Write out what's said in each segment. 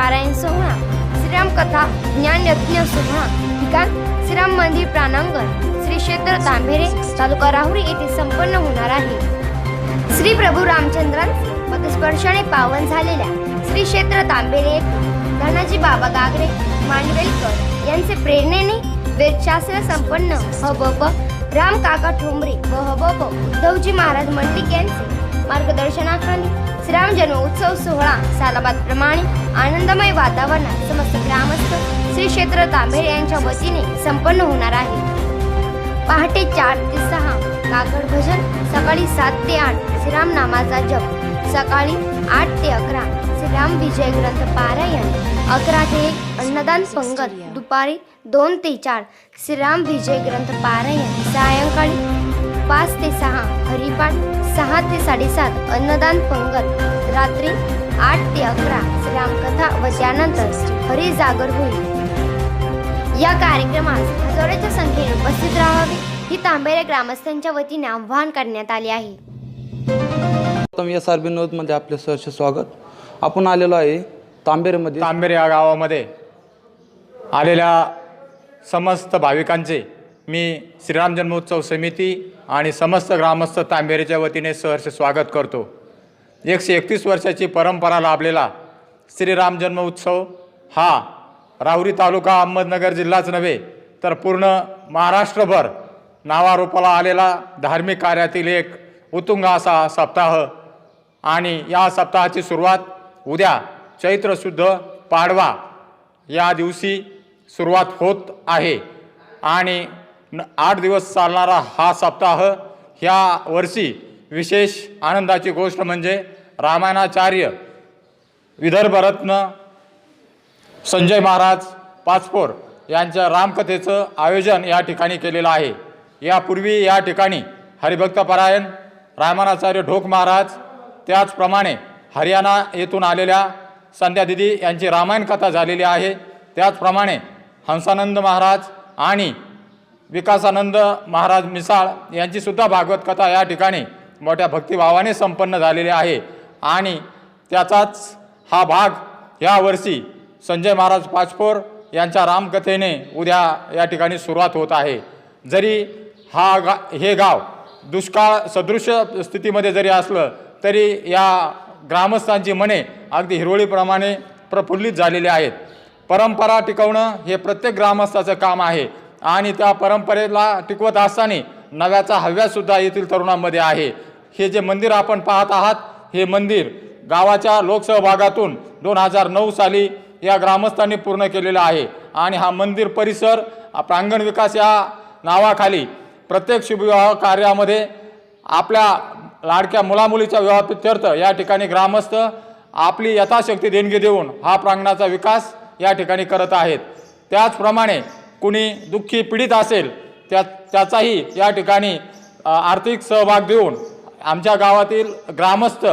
पारायण सोहळा. श्रीराम कथा ज्ञान यज्ञ सोहळा. ठिकाण श्रीराम मंदिर प्राणांगण श्री क्षेत्र तांभेरे तालुका राहुरी येथे संपन्न होणार आहे. श्री प्रभू रामचंद्रांचे पदस्पर्शाने पावन झालेल्या श्री क्षेत्र तांबेरे धनाजी बाबा गागरे मांडवेलकर यांचे प्रेरणेने वेदशास्त्र संपन्न हबब राम काका ठोंबरे व हबब उद्धवजी महाराज मंडिक यांचे मार्गदर्शनाखाली श्रीराम जन्मोत्सव सोहळा सालाबाद प्रमाणे आनंदमय वातावरणात समस्त ग्रामस्थ श्री क्षेत्र तांबेरे यांच्या वतीने संपन्न होणार आहे. पहाटे चार ते सहा काकड भजन सकाळी सात ते आठ श्रीराम नामाचा जप सकाळी आठ ते अकरा श्रीराम विजय ग्रंथ पारायण अकरा ते एक अन्नदान पंगत दुपारी दोन ते चार श्रीराम विजय ग्रंथ पारायण सायंकाळी पाच ते सहा हरिपाठ सहा ते साडेसात अन्नदान पंगत रात्री आठ ते अकरा श्रीरामकथा व त्यानंतर हरिजागर होईल. या कार्यक्रमास हजारोच्या संख्येने उपस्थित राहावे ही तांबेरे ग्रामस्थांच्या वतीने आवाहन करण्यात आले आहे. प्रथम एस आर बी न्यूजमध्ये आपले सहर्ष स्वागत. आपण आलेलो आहे तांबेरमध्ये. तांबेरे या गावामध्ये आलेल्या समस्त भाविकांचे मी श्रीराम जन्मोत्सव समिती आणि समस्त ग्रामस्थ तांबेरीच्या वतीने सहर्ष स्वागत करतो. एकशे एकतीस वर्षाची परंपरा लाभलेला श्रीराम जन्म उत्सव हा राहुरी तालुका अहमदनगर जिल्हाच नव्हे तर पूर्ण महाराष्ट्रभर नावारूपाला आलेला धार्मिक कार्यातील एक उत्तुंग असा सप्ताह. आणि या सप्ताहाची सुरुवात उद्या चैत्र शुद्ध पाडवा या दिवशी सुरुवात होत आहे. आणि न आठ दिवस चालणारा हा सप्ताह ह्या वर्षी विशेष आनंदाची गोष्ट म्हणजे रामायणाचार्य विदर्भरत्न संजय महाराज पाचपोर यांच्या रामकथेचं आयोजन या ठिकाणी केलेलं आहे. यापूर्वी या ठिकाणी हरिभक्तपरायण रामानाचार्य ढोक महाराज त्याचप्रमाणे हरियाणा येथून आलेल्या संध्यादिदी यांची रामायण कथा झालेली आहे. त्याचप्रमाणे हंसानंद महाराज आणि विकासानंद महाराज मिसाळ यांचीसुद्धा भागवत कथा या ठिकाणी मोठ्या भक्तिभावाने संपन्न झालेली आहे. आणि त्याचाच हा भाग यावर्षी संजय महाराज पाचपोर यांच्या रामकथेने उद्या या ठिकाणी सुरुवात होत आहे. जरी हा गा हे गाव दुष्काळ सदृश्य स्थितीमध्ये जरी असलं तरी या ग्रामस्थांची मने अगदी हिरवळीप्रमाणे प्रफुल्लित झालेली आहेत. परंपरा टिकवणं हे प्रत्येक ग्रामस्थाचं काम आहे. आणि त्या परंपरेला टिकवत असताना नव्याचा हव्यासुद्धा येथील तरुणांमध्ये आहे. हे जे मंदिर आपण पाहत आहात हे मंदिर गावाच्या लोकसहभागातून दोन हजार नऊ साली या ग्रामस्थांनी पूर्ण केलेलं आहे. आणि हा मंदिर परिसर प्रांगण विकास या नावाखाली प्रत्येक शुभविवाह कार्यामध्ये आपल्या लाडक्या मुलामुलीच्या विवाहाप्रित्यर्थ या ठिकाणी ग्रामस्थ आपली यथाशक्ती देणगी देऊन हा प्रांगणाचा विकास या ठिकाणी करत आहेत. त्याचप्रमाणे कुणी दुःखी पीडित असेल त्या त्याचाही या ठिकाणी आर्थिक सहभाग देऊन आमच्या गावातील ग्रामस्थ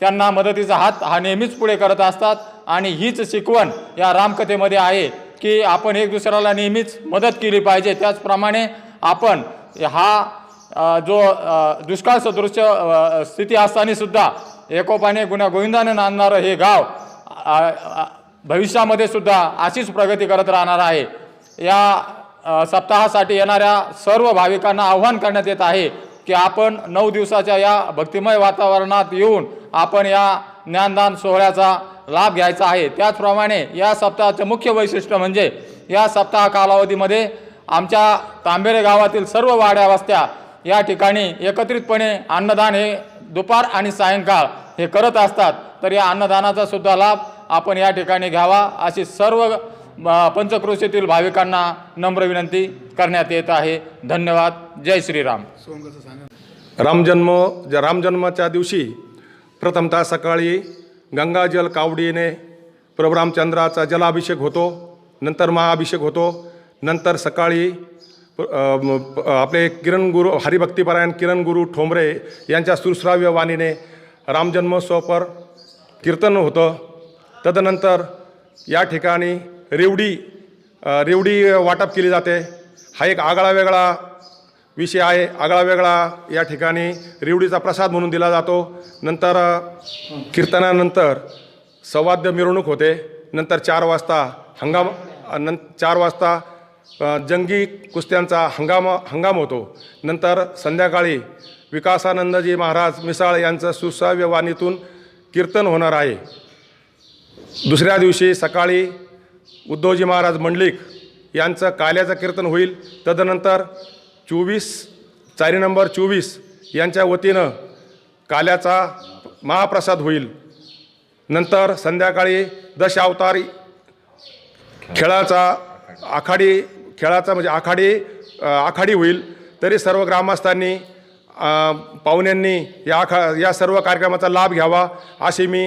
त्यांना मदतीचा हात हा नेहमीच पुढे करत असतात. आणि हीच शिकवण या रामकथेमध्ये आहे की आपण एक दुसऱ्याला नेहमीच मदत केली पाहिजे. त्याचप्रमाणे आपण हा जो दुष्काळ सदृश्य स्थिती असताना सुद्धा एकोपाने गुन्हा गोविंदाने नांदणारं हे गाव भविष्यामध्ये सुद्धा अशीच प्रगती करत राहणार आहे. या सप्ताहासाठी येणाऱ्या सर्व भाविकांना आव्हान करण्यात येत आहे की आपण नऊ दिवसाच्या या भक्तिमय वातावरणात येऊन आपण या ज्ञानदान सोहळ्याचा लाभ घ्यायचा आहे. त्याचप्रमाणे या सप्ताहाचं मुख्य वैशिष्ट्य म्हणजे या सप्ताह कालावधीमध्ये आमच्या तांबेरे गावातील सर्व वाड्या वस्त्या या ठिकाणी एकत्रितपणे अन्नदान हे दुपार आणि सायंकाळ हे करत असतात. तर या अन्नदानाचा सुद्धा लाभ आपण या ठिकाणी घ्यावा अशी सर्व पंचक्रोशीतील भाविकांना नम्र विनंती करण्यात येत आहे. धन्यवाद. जय श्रीराम. रामजन्म ज रामजन्माच्या दिवशी प्रथमतः सकाळी गंगाजल कावडीने प्रभू रामचंद्राचा जलाभिषेक होतो नंतर महाअभिषेक होतो नंतर सकाळी आपले किरण गुरु हरिभक्तीपरायण किरण गुरु ठोंबरे यांच्या सुश्राव्य वाणीने रामजन्मोत्सवपर कीर्तन होतं. तदनंतर या ठिकाणी रेवडी रेवडी वाटप केली जाते. हा एक आगळा वेगळा विषय आहे. आगळा वेगळा या ठिकाणी रेवडीचा प्रसाद म्हणून दिला जातो. नंतर कीर्तनानंतर सवाद्य मिरवणूक होते. नंतर चार वाजता हंगाम नं चार वाजता जंगी कुस्त्यांचा हंगाम हंगाम होतो. नंतर संध्याकाळी विकासानंदजी महाराज मिसाळ यांचं सुसाव्य वाणीतून कीर्तन होणार आहे. दुसऱ्या दिवशी सकाळी उद्धवजी महाराज मंडलिक यांचं काल्याचं कीर्तन होईल. तदनंतर चोवीस चारी नंबर चोवीस यांच्या वतीनं काल्याचा महाप्रसाद होईल. नंतर संध्याकाळी दशावतारी खेळाचा आखाडी खेळाचा म्हणजे आखाडी आखाडी होईल. तरी सर्व ग्रामस्थांनी पाहुण्यांनी या आखा या सर्व कार्यक्रमाचा लाभ घ्यावा अशी मी